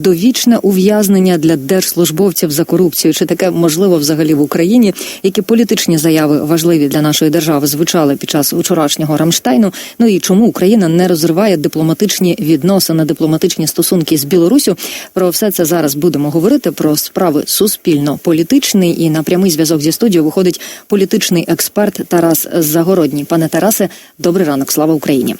Довічне ув'язнення для держслужбовців за корупцію. Чи таке можливо взагалі в Україні? Які політичні заяви важливі для нашої держави звучали під час вчорашнього Рамштайну? Ну і чому Україна не розриває дипломатичні відносини, дипломатичні стосунки з Білорусю? Про все це зараз будемо говорити. Про справи суспільно-політичний і на прямий зв'язок зі студією виходить політичний експерт Тарас Загородній. Пане Тарасе, добрий ранок. Слава Україні.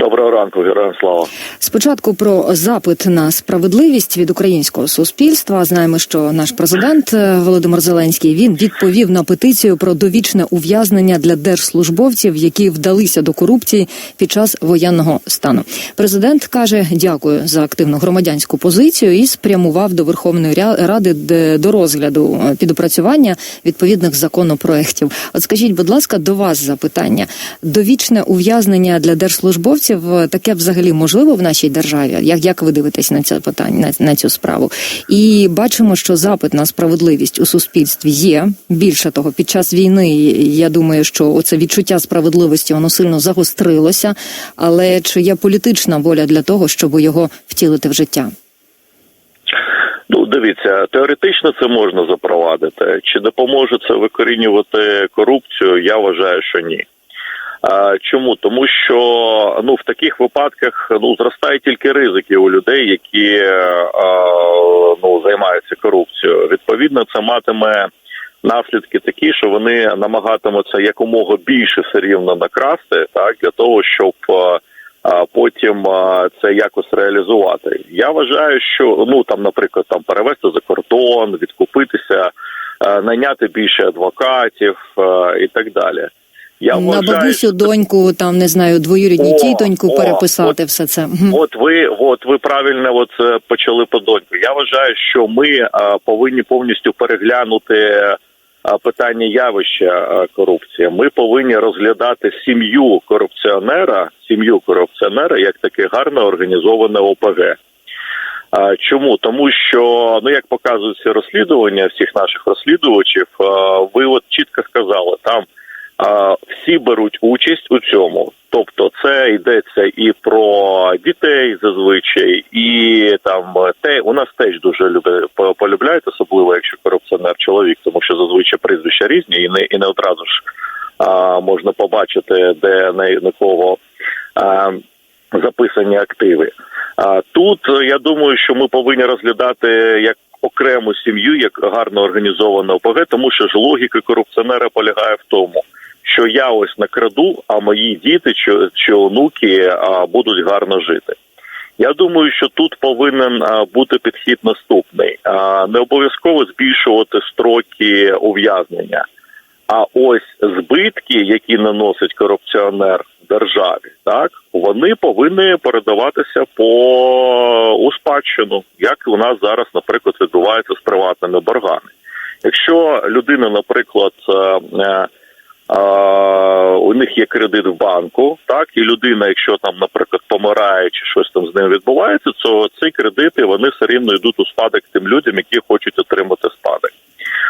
Доброго ранку, героям слава. Спочатку про запит на справедливість від українського суспільства. Знаємо, що наш президент е, Володимир Зеленський він відповів на петицію про довічне ув'язнення для держслужбовців, які вдалися до корупції під час воєнного стану. Президент каже: дякую за активну громадянську позицію і спрямував до Верховної Ради до розгляду е, підопрацювання відповідних законопроєктів. От скажіть, будь ласка, до вас запитання: довічне ув'язнення для держслужбовців е, таке взагалі можливо в нашій державі? Як, як ви дивитесь на це питання на, на цю справу? І бачимо, що запит на справедливість у суспільстві є. Більше того, під час війни я думаю, що оце відчуття справедливості воно сильно загострилося. Але чи є політична воля для того, щоб його втілити в життя? Ну, дивіться, теоретично це можна запровадити. Чи допоможе це викорінювати корупцію? Я вважаю, що ні. Чому? Тому що ну в таких випадках ну зростають тільки ризики у людей, які ну займаються корупцією. Відповідно, це матиме наслідки такі, що вони намагатимуться якомога більше все рівно накрасти, так для того, щоб а потім а, це якось реалізувати. Я вважаю, що ну там, наприклад, там перевести за кордон, відкупитися, найняти більше адвокатів і так далі. Я на вважаю, бабусю, доньку, там не знаю, двоюрідні тітоньку переписати от- все це. От ви, от ви правильно от е, почали по доньку. Я вважаю, що ми а, повинні повністю переглянути а, питання явища а, корупції. Ми повинні розглядати сім'ю корупціонера, сім'ю корупціонера як таке гарно організоване ОПГ. А, Чому? Тому що ну як показують ці розслідування всіх наших розслідувачів, а, ви от чітко сказали, там всі беруть участь у цьому. Тобто, це йдеться і про дітей зазвичай, і там те у нас теж дуже любе по- полюбляють, особливо якщо корупціонер чоловік, тому що зазвичай прізвища різні, і не і не одразу ж а, можна побачити, де на, на кого а, записані активи. А тут я думаю, що ми повинні розглядати як окрему сім'ю, як гарно організоване ОПГ, тому що ж логіка корупціонера полягає в тому, що я ось накраду, а мої діти чи, чи онуки а, будуть гарно жити. Я думаю, що тут повинен бути підхід наступний: не обов'язково збільшувати строки ув'язнення. А ось збитки, які наносить корупціонер державі, так вони повинні передаватися по у спадщину, як у нас зараз, наприклад, відбувається з приватними боргами. Якщо людина, наприклад, е, е, у них є кредит в банку, так і людина, якщо там, наприклад, помирає чи щось там з ним відбувається, то ці кредити вони все рівно йдуть у спадок тим людям, які хочуть отримати спадок.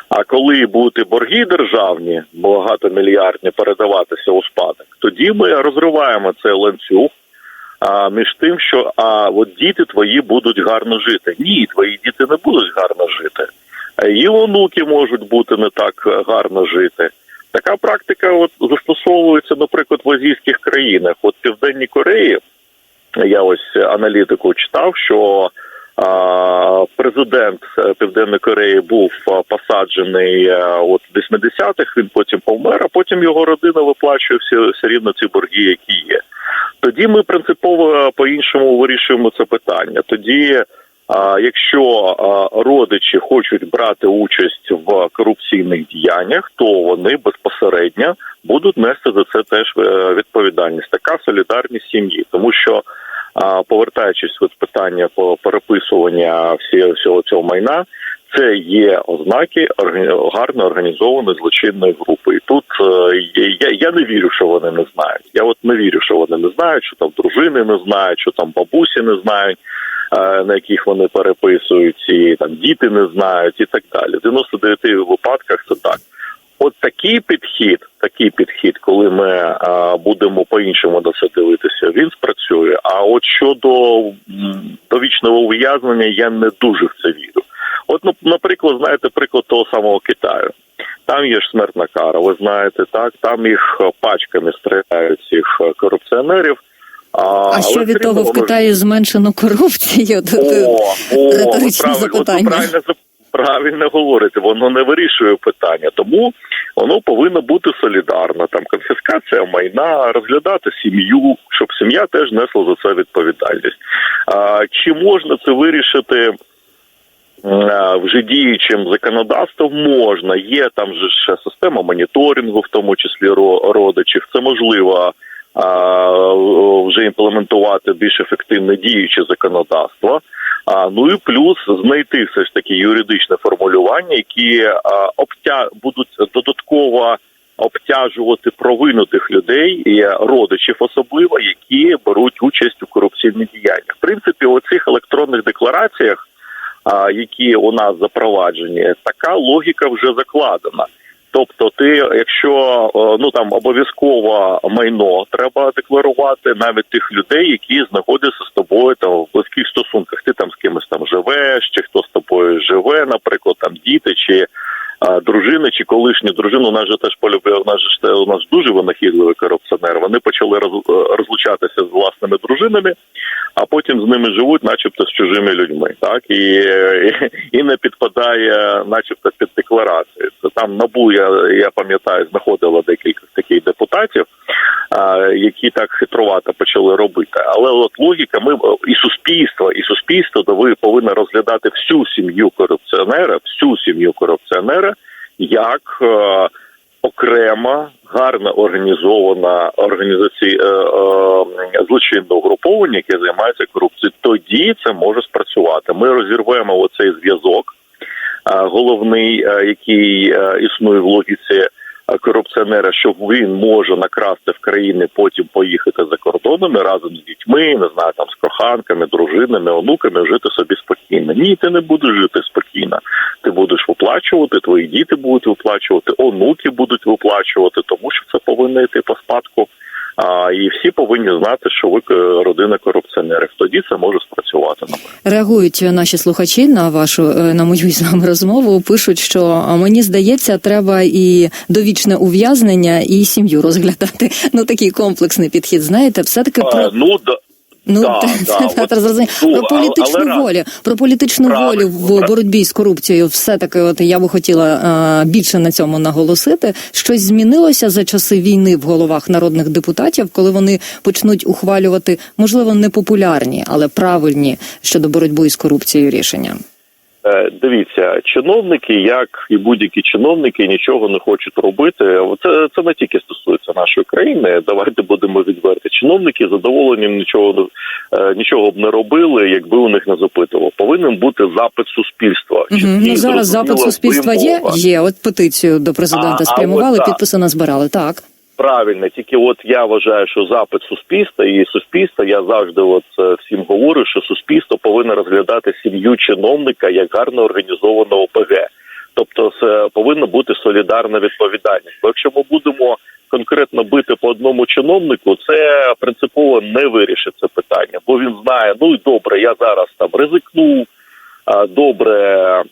А коли будуть борги державні, багатомільярдні, передаватися у спадок, тоді ми розриваємо цей ланцюг а, між тим, що а от діти твої будуть гарно жити. Ні, твої діти не будуть гарно жити. І онуки можуть бути не так гарно жити. Така практика от застосовується, наприклад, в азійських країнах. От Південній Кореї я ось аналітику читав, що президент е, Південної Кореї був посаджений е, от 80-х, Він потім помер, а потім його родина виплачує всі все рівно ці борги, які є. Тоді ми принципово по-іншому вирішуємо це питання. Тоді, якщо родичі хочуть брати участь в корупційних діяннях, то вони безпосередньо будуть нести за це теж е, відповідальність. Така солідарність сім'ї, тому що повертаючись від питання по переписування всього цього майна. Це є ознаки гарно організованої злочинної групи. І тут е, я, я не вірю, що вони не знають. Я от не вірю, що вони не знають, що там дружини не знають, що там бабусі не знають, на яких вони переписують, і там діти не знають, і так далі. В 99 випадках це так. От такий підхід, такий підхід, коли ми а, будемо по-іншому на це дивитися, він спрацює. А от щодо довічного ув'язнення, я не дуже в це вірю. От, ну, наприклад, знаєте, приклад того самого Китаю. Там є ж смертна кара, ви знаєте, так там їх е, пачками стріляють цих е, корупціонерів. А, А що від того в Китаї зменшено корупцію? О, о, риторичне запитання. правильно, правильно говорите, воно не вирішує питання, тому воно повинно бути солідарно. Там конфіскація майна, розглядати сім'ю, щоб сім'я теж несла за це відповідальність. А, чи можна це вирішити? Вже діючим законодавством можна. Є там же ще система моніторингу, в тому числі ро- родичів. Це можливо вже імплементувати більш ефективне діюче законодавство. А, ну і плюс знайти все ж таки юридичне формулювання, які обтя будуть додатково обтяжувати провину тих людей і родичів, особливо які беруть участь у корупційних діяннях. В принципі, у цих електронних деклараціях, які у нас запроваджені, така логіка вже закладена. Тобто, ти, якщо е, ну там обов'язково майно треба декларувати навіть тих людей, які знаходяться з тобою там в близьких стосунках. Ти там з кимось там живеш, чи хто з тобою живе, наприклад, там діти чи а, дружини, чи колишні дружини. У нас же теж полюбив. У нас же у нас дуже винахідливий корупціонер. Вони почали роз, е, розлучатися з власними дружинами, а потім з ними живуть, начебто з чужими людьми, так і, і, не підпадає, начебто, під декларацію. Це там набу, я, я пам'ятаю, знаходила декілька таких депутатів, а, які так хитрувато почали робити. Але от логіка, ми і суспільство, і суспільство ви повинно розглядати всю сім'ю корупціонера, всю сім'ю корупціонера як е, окрема, гарно організована організація е, е, злочинне угруповання, яке займається корупцією. Тоді це може спрацювати. Ми розірвемо оцей зв'язок головний, е, який е, існує в логіці корупціонера, що він може накрасти в країни, потім поїхати за кордонами разом з дітьми, не знаю, там з коханками, дружинами, онуками, жити собі спокійно. Ні, ти не будеш жити спокійно. Ти будеш виплачувати, твої діти будуть виплачувати, онуки будуть виплачувати, тому що це повинно йти по спадку. А, і всі повинні знати, що ви е, родина корупціонерів. Тоді це може спрацювати. Реагують наші слухачі на вашу е, на мою з вами розмову. Пишуть, що мені здається, треба і довічне ув'язнення, і сім'ю розглядати. Ну такий комплексний підхід. Знаєте, все таки про ну да. Ну да, це да, от, зрозумів. про політичну але раз- волю, про політичну Правильно, волю в правильно. боротьбі з корупцією. Все таки, от я би хотіла а, більше на цьому наголосити. Щось змінилося за часи війни в головах народних депутатів, коли вони почнуть ухвалювати, можливо, непопулярні, але правильні щодо боротьби з корупцією рішення. Е, Дивіться, чиновники, як і будь-які чиновники, нічого не хочуть робити. Це це не тільки стосується нашої країни. Давайте будемо відверті. Чиновники з задоволенням нічого е, нічого б не робили, якби у них не запитував. Повинен бути запит суспільства. Угу. Ну зараз запит суспільства є. Є от петицію до президента А, а спрямували, от підписи назбирали. Так Правильно, тільки от я вважаю, що запит суспільства і суспільство, я завжди от е, всім говорю, що суспільство повинно розглядати сім'ю чиновника як гарно організованого ОПГ. Тобто це повинна бути солідарна відповідальність. Бо якщо ми будемо конкретно бити по одному чиновнику, це принципово не вирішить це питання, бо він знає, ну і добре, я зараз там ризикну. а, Добре,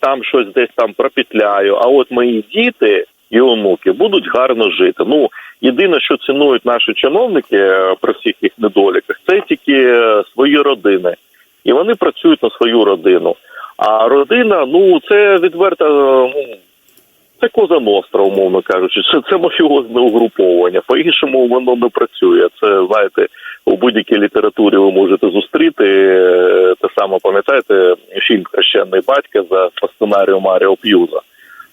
там щось десь там пропетляю. А от мої діти і онуки будуть гарно жити. Ну єдине, що цінують наші чиновники е, при всіх їх недоліках, це тільки е, свої родини, і вони працюють на свою родину. А родина, ну це відверто, е, ну це коза ностра, умовно кажучи. Це, це мафіозне угруповання. По-іншому воно не працює. Це знаєте, у будь-якій літературі ви можете зустріти те саме, пам'ятаєте, фільм Хрещений батька за по сценарію Маріо П'юза.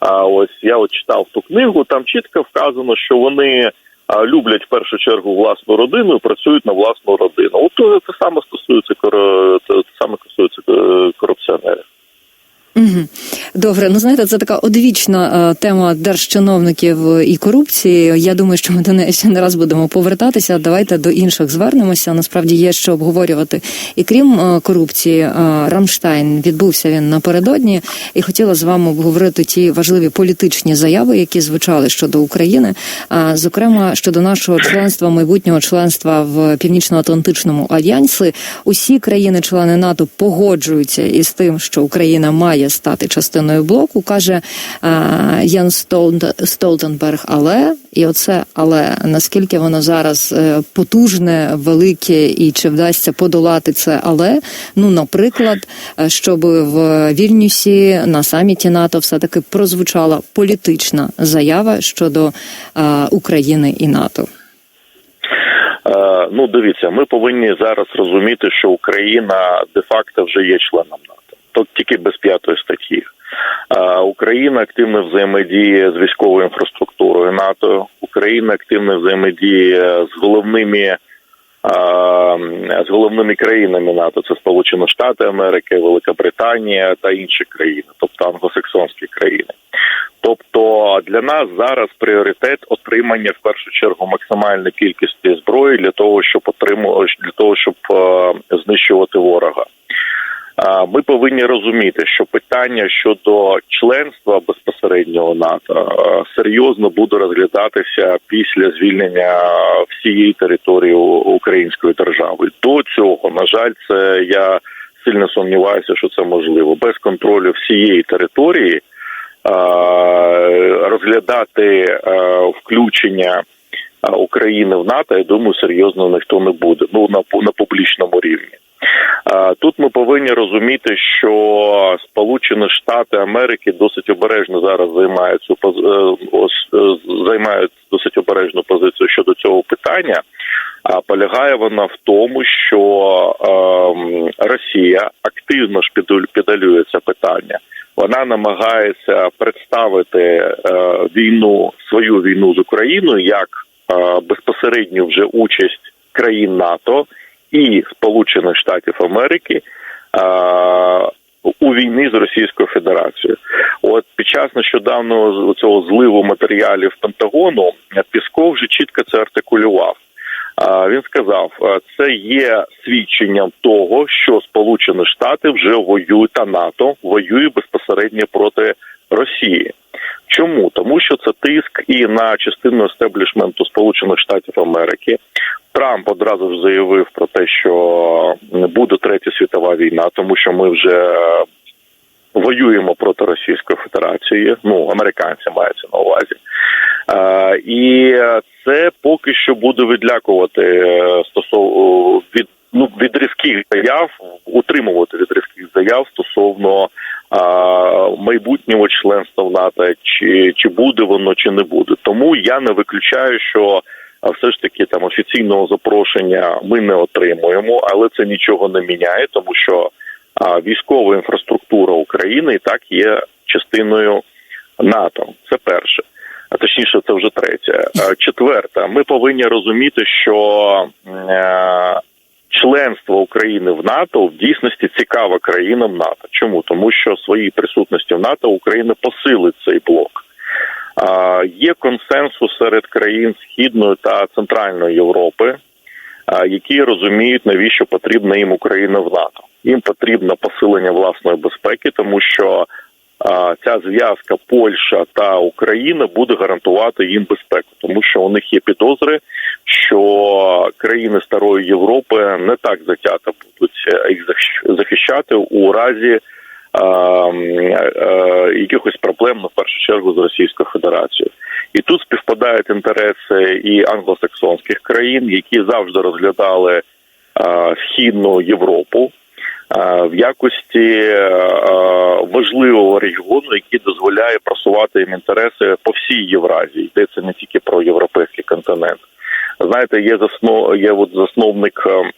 А ось я от читав ту книгу, там чітко вказано, що вони люблять в першу чергу власну родину і працюють на власну родину. От це саме стосується це саме стосується е, корупціонерів. Добре, ну знаєте, це така одвічна е, тема держчиновників і корупції. Я думаю, що ми до неї ще не раз будемо повертатися. Давайте до інших звернемося. Насправді є що обговорювати. І крім е, корупції, е, Рамштайн відбувся він напередодні, і хотіла з вами обговорити ті важливі політичні заяви, які звучали щодо України, а зокрема щодо нашого членства, майбутнього членства в Північно-Атлантичному альянсі. Усі країни-члени НАТО погоджуються із тим, що Україна має стати частиною блоку, каже а, Ян Столт- Столтенберг. Але і оце, але наскільки воно зараз е, потужне, велике, і чи вдасться подолати це, але ну, наприклад, е, щоб в Вільнюсі на саміті НАТО все таки прозвучала політична заява щодо е, України і НАТО. Е, Ну, дивіться, ми повинні зараз розуміти, що Україна де-факто вже є членом НАТО, то тільки без п'ятої статті. Україна активно взаємодіє з військовою інфраструктурою НАТО. Україна активно взаємодіє з головними з головними країнами НАТО. Це Сполучені Штати Америки, Велика Британія та інші країни, тобто англосаксонські країни. Тобто для нас зараз пріоритет отримання в першу чергу максимальної кількості зброї для того, щоб отримувати для того, щоб е, знищувати ворога. Ми повинні розуміти, що питання щодо членства безпосереднього НАТО серйозно буде розглядатися після звільнення всієї території української держави. До цього, на жаль, це я сильно сумніваюся, що це можливо без контролю всієї території. Розглядати включення України в НАТО, я думаю, серйозно ніхто не буде. Ну на на публічному рівні. Тут ми повинні розуміти, що Сполучені Штати Америки досить обережно зараз займають цю е, е, займають досить обережну позицію щодо цього питання. А полягає вона в тому, що ем, Росія активно ж піду- це питання. Вона намагається представити е, війну, свою війну з Україною як безпосередню вже участь країн НАТО і Сполучених Штатів Америки е, у війні з Російською Федерацією. От під час нещодавнього цього зливу матеріалів Пентагону Пісков вже чітко це артикулював. Він сказав, е, це є свідченням того, що Сполучені Штати вже воюють та НАТО воює безпосередньо проти Росії. Чому? Тому що це тиск і на частину естеблішменту Сполучених Штатів Америки. Трамп одразу ж заявив про те, що буде третя світова війна, тому що ми вже воюємо проти Російської Федерації. Ну американці мається на увазі. Е, і це поки що буде відлякувати е, стосовно від ну від різких заяв, утримувати від різких заяв стосовно е, майбутнього членства в НАТО, чи, чи буде воно, чи не буде. Тому я не виключаю, що а все ж таки там офіційного запрошення ми не отримуємо, але це нічого не міняє, тому що військова інфраструктура України і так є частиною НАТО. Це перше. А точніше, це вже третє. Четверте, ми повинні розуміти, що е, членство України в НАТО в дійсності цікаве країнам НАТО. Чому? Тому що своїй присутності в НАТО Україна посилить цей блок. Є консенсус серед країн Східної та Центральної Європи, які розуміють, навіщо потрібна їм Україна в НАТО. Їм потрібно посилення власної безпеки, тому що ця зв'язка Польща та Україна буде гарантувати їм безпеку, тому що у них є підозри, що країни старої Європи не так затято будуть їх захищати у разі е, е, якихось проблем ну, в першу чергу з Російською Федерацією. І тут співпадають інтереси і англосаксонських країн, які завжди розглядали е, східну Європу е, в якості е, важливого регіону, який дозволяє просувати їм інтереси по всій Євразії. Йдеться не тільки про європейський континент. Знаєте, є заснов, є от засновник е,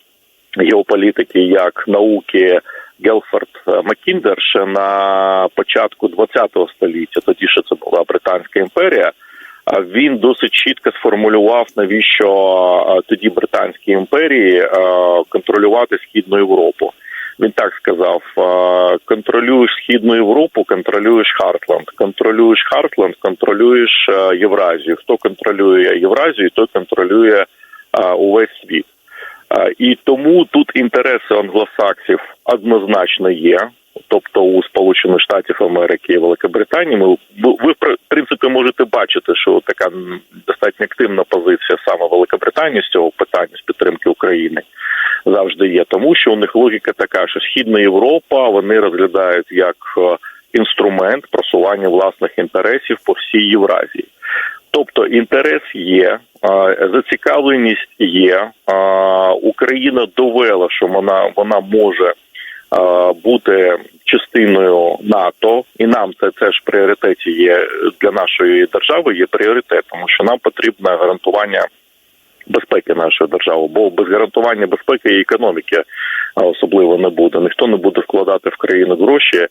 геополітики як науки Гелфорд Маккіндер ще на початку ХХ століття, тоді ще це була Британська імперія. А Він досить чітко сформулював, навіщо е, тоді Британській імперії е, контролювати східну Європу. Він так сказав: е, контролюєш східну Європу, контролюєш Хартланд. Контролюєш Хартланд, контролюєш е, Євразію. Хто контролює Євразію, той контролює е, увесь світ. Е, І тому тут інтереси англосаксів однозначно є. Тобто у Сполучених Штатів Америки і Великобританії ми ви в принципі можете бачити, що така достатньо активна позиція саме Великобританії з цього питання з підтримки України завжди є, тому що у них логіка така, що Східна Європа вони розглядають як е, інструмент просування власних інтересів по всій Євразії. Тобто інтерес є, зацікавленість є. Україна довела, що вона вона може бути частиною НАТО, і нам це це ж пріоритеті є для нашої держави. Є пріоритет, тому що нам потрібне гарантування безпеки нашої держави, бо без гарантування безпеки і економіки особливо не буде. Ніхто не буде вкладати в країну гроші,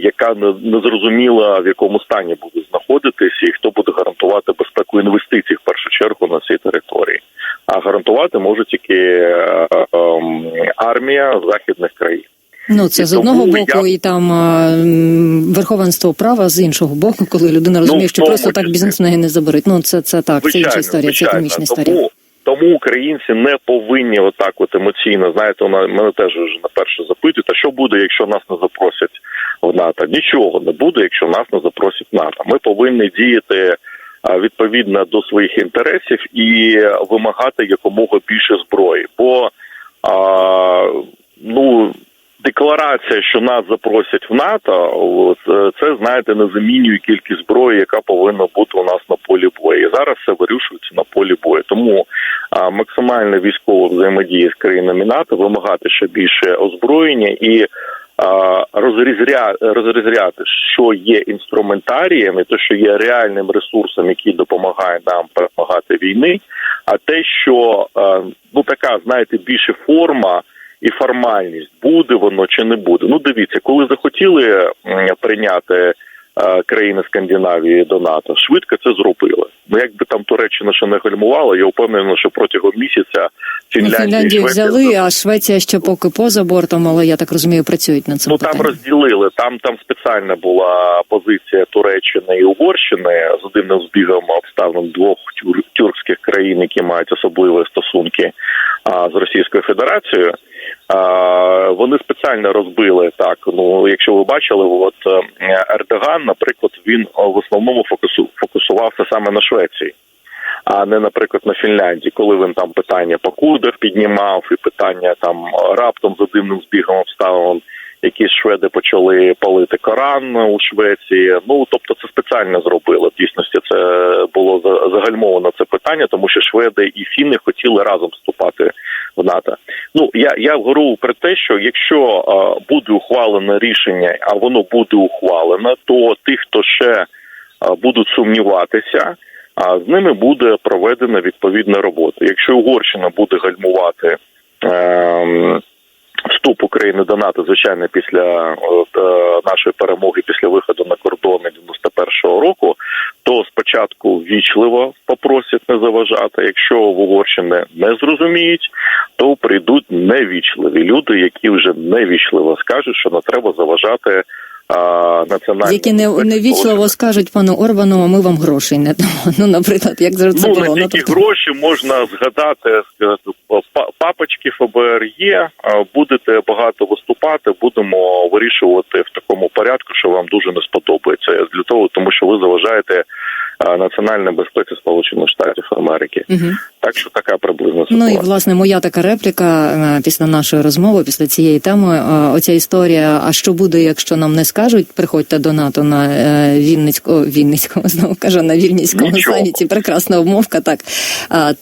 яка не, зрозуміла в якому стані буде знаходитись, і хто буде гарантувати безпеку інвестицій в першу чергу на цій території. А гарантувати може тільки е, ем, армія західних країн. Ну це І з одного боку, я- і там а, верховенство права з іншого боку, коли людина розуміє, в що просто так бізнес не заберуть. Ну це це так, це інша історія, це економічна історія. Тому, тому українці не повинні отак от емоційно, знаєте, вона мене теж вже на перше запитують, а що буде, якщо нас не запросять в НАТО? Нічого не буде, якщо нас не запросять в НАТО. Ми повинні діяти відповідно до своїх інтересів і вимагати якомога більше зброї. Бо а, ну декларація, що нас запросять в НАТО, е, це знаєте, не замінює кількість зброї, яка повинна бути у нас на полі бою. І зараз все вирішується на полі бою. Тому максимальна військова взаємодія з країнами НАТО вимагати ще більше озброєння і. розрізряти, що є інструментарієм, і те, що є реальним ресурсом, який допомагає нам перемагати війни, а те, що е, ну така, знаєте, більше форма і формальність, буде воно чи не буде. Ну, дивіться, коли захотіли прийняти е, країни Скандинавії до НАТО, швидко це зробили. Ну, якби там Туреччина ще не гальмувала, я впевнений, що протягом місяця Ну, Фінляндію Швеція взяли, а Швеція ще поки поза бортом, але я так розумію, працюють над цим Ну там розділили. Там там спеціальна була позиція Туреччини і Угорщини з дивним збігом обставин двох тюр- тюркських країн, які мають особливі стосунки з Російською Федерацією. А, вони спеціально розбили так. Ну, якщо ви бачили, от е, Ердоган, наприклад, він в основному фокусу фокусувався саме на Швеції. А не, наприклад, на Фінляндії, коли він там питання по курдах піднімав, і питання там раптом за дивним збігом обставин якісь шведи почали палити Коран у Швеції. Ну тобто, це спеціально зробили. В дійсності це було за- загальмовано це питання, тому що шведи і фіни хотіли разом вступати в НАТО. Ну я я говорю про те, що якщо е, буде ухвалене рішення, а воно буде ухвалено, то тих, хто ще е, будуть сумніватися. А з ними буде проведена відповідна робота. Якщо Угорщина буде гальмувати ем, вступ України до НАТО, звичайно, після от, е, нашої перемоги, після виходу на кордони 91-го року, то спочатку ввічливо попросять не заважати. Якщо в Угорщині не зрозуміють, то прийдуть невічливі люди, які вже невічливо скажуть, що не треба заважати. А, Національній Які не невічливо скажуть пану Орбану, а ми вам грошей не дамо. Ну, наприклад, як це Ну, було. на тільки тобто- гроші можна згадати, папочки ФБР є, будете багато виступати, будемо вирішувати в такому порядку, що вам дуже не сподобається. Для того, тому що ви заважаєте національній безпеці Сполучених Штатів Америки. Мгм. Так що така приблизна Ну і власне моя така репліка е, після нашої розмови, після цієї теми. е, Оця історія. А що буде, якщо нам не скажуть, приходьте до НАТО на е, Вінницьку, Вінницькому знову кажу, на Вільнівському саміті. Прекрасна обмовка. Так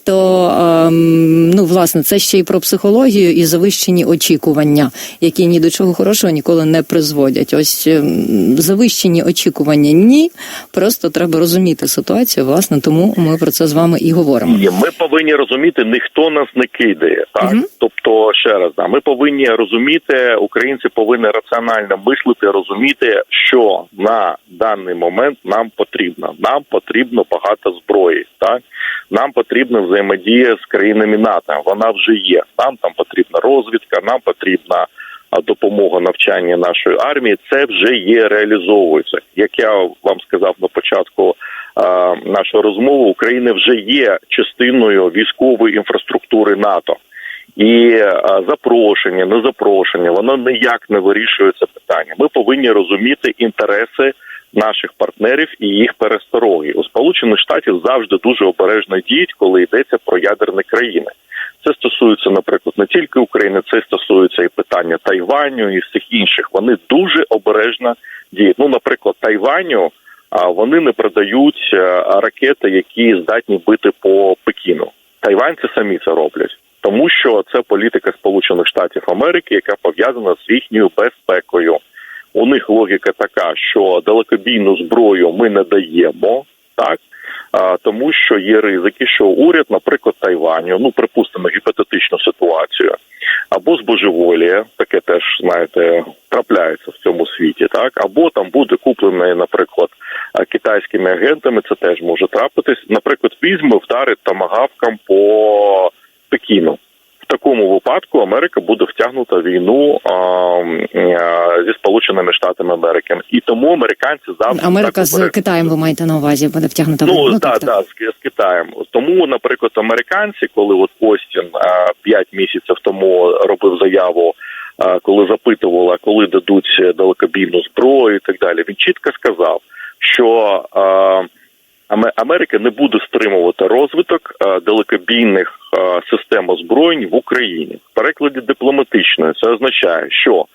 то ем, ну власне це ще й про психологію і завищені очікування, які ні до чого хорошого ніколи не призводять. Ось ем, завищені очікування ні. Просто треба розуміти ситуацію. Власне, тому ми про це з вами і говоримо. Ми повинні розуміти, ніхто нас не кидає. Так Мгм. тобто, ще раз, да, ми повинні розуміти, українці повинні раціонально мислити, розуміти, що на даний момент нам потрібна. Нам потрібно багато зброї. Так нам потрібна взаємодія з країнами НАТО. Вона вже є. Нам там потрібна розвідка, нам потрібна а, допомога навчання нашої армії. Це вже є реалізовується. Як я вам сказав на початку а, нашої розмови, Україна вже є частиною військової інфраструктури НАТО. І запрошення, не запрошення, воно ніяк не вирішує це питання. Ми повинні розуміти інтереси наших партнерів і їх перестороги. У Сполучених Штатів завжди дуже обережно діють, коли йдеться про ядерні країни. Це стосується, наприклад, не тільки України, це стосується і питання Тайваню і всіх інших. Вони дуже обережно діють. Ну, наприклад, Тайваню. Вони не продають е, ракети, які здатні бити по Пекіну. Тайванці самі це роблять, тому що це політика Сполучених Штатів Америки, яка пов'язана з їхньою безпекою. У них логіка така, що далекобійну зброю ми не даємо, так тому що є ризики, що уряд, наприклад, Тайваню, ну припустимо гіпотетичну ситуацію, або збожеволіє, таке теж знаєте, трапляється в цьому світі, так або там буде куплений, наприклад, китайськими агентами. Це теж може трапитись. Наприклад, візьме вдарить тамагавкам по Пекіну. В такому випадку Америка буде втягнута в війну а, а, зі Сполученими Штатами Америки, і тому американці завжди Америка з. Китаєм, ви маєте на увазі, буде втягнута в- Ну, так, так, так, з, з Китаєм. Тому, наприклад, американці, коли от Остін а, п'ять місяців тому робив заяву, коли запитувала, коли дадуть далекобійну зброю і так далі, він чітко сказав, що а, Америка не буде стримувати розвиток а, далекобійних а, систем озброєнь в Україні. В перекладі дипломатичної це означає, що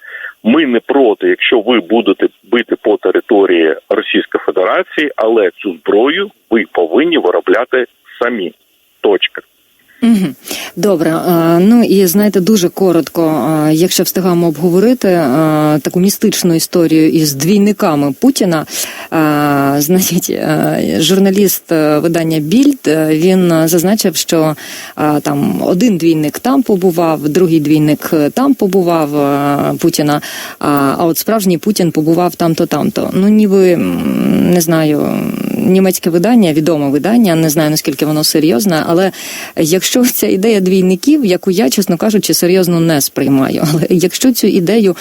ми не проти, якщо ви будете бити по території Російської Федерації, але цю зброю ви повинні виробляти самі. Точка. Добре, е, ну і знаєте, дуже коротко, е, якщо встигаємо обговорити е, таку містичну історію із двійниками Путіна. Значить, журналіст видання Більд він зазначив, що там один двійник там побував, другий двійник там побував Путіна. А а от справжній Путін побував там-то, там-то. Ну ніби не знаю. Німецьке видання, відоме видання, не знаю наскільки воно серйозне, але якщо ця ідея двійників, яку я, чесно кажучи, серйозно не сприймаю. Але якщо цю ідею,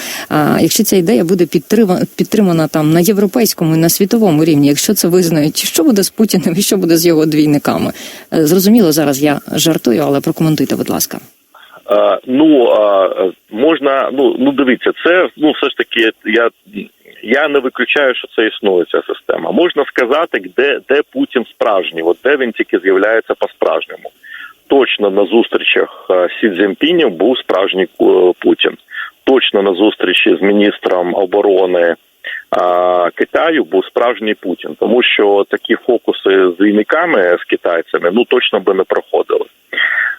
якщо ця ідея буде підтримана, підтримана там на європейському і на світовому рівні, якщо це визнають, що буде з Путіним і що буде з його двійниками? Е, Зрозуміло, зараз я жартую, але прокоментуйте, будь ласка. Е, ну е, можна, ну ну дивіться, це ну все ж таки, я я не виключаю, що це існує ця система. Можна сказати, де де Путін справжній, от де він тільки з'являється по справжньому. Точно на зустрічах е, Сі Цзіньпінем був справжній е, Путін. Точно на зустрічі з міністром оборони а, Китаю був справжній Путін, тому що такі фокуси з двійниками з китайцями ну точно би не проходили.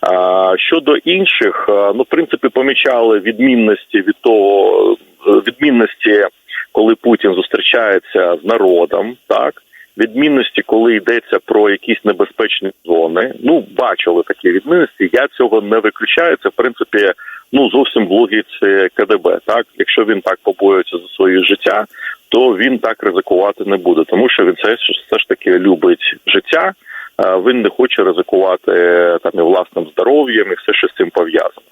А, щодо інших, ну в принципі помічали відмінності від того е, відмінності, коли Путін зустрічається з народом, так. Відмінності, коли йдеться про якісь небезпечні зони, ну бачили такі відмінності. Я цього не виключаю. Це в принципі ну зовсім в логіці КДБ. Так, якщо він так побоюється за своє життя, то він так ризикувати не буде, тому що він все, все ж таки любить життя. Він не хоче ризикувати там і власним здоров'ям і все, що з цим пов'язано.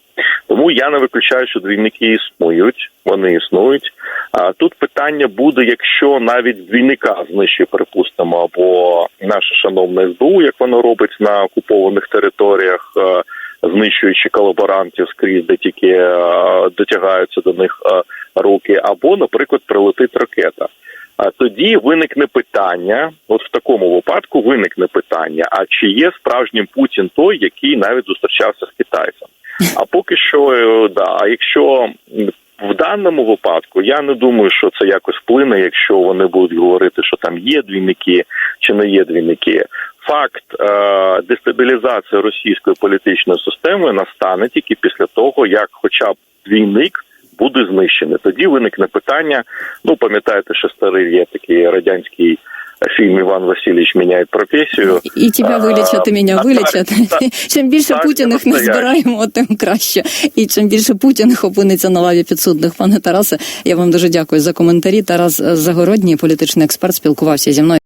Тому я не виключаю, що двійники існують, вони існують. А тут питання буде, якщо навіть двійника знищує, припустимо, або наше шановне СБУ, як воно робить на окупованих територіях, знищуючи колаборантів скрізь, де тільки дотягаються до них руки, або, наприклад, прилетить ракета. А тоді виникне питання, от в такому випадку виникне питання: а чи є справжнім Путін той, який навіть зустрічався з китайцем? А поки що, е, да. Якщо в даному випадку я не думаю, що це якось вплине, якщо вони будуть говорити, що там є двійники чи не є двійники. Факт е- дестабілізації російської політичної системи настане тільки після того, як, хоча б двійник буде знищений. Тоді виникне питання. Ну пам'ятаєте, що старий є такий радянський фильм Иван Васильевич меняет профессию. І тебе А, вилічать, і мене вилічать. Чим більше путіних не збираємо, тим краще. І чим більше путіних опиниться на лаві підсудних. Пане Тарасе, я вам дуже дякую за коментарі. Тарас Загородній, політичний експерт, спілкувався зі мною.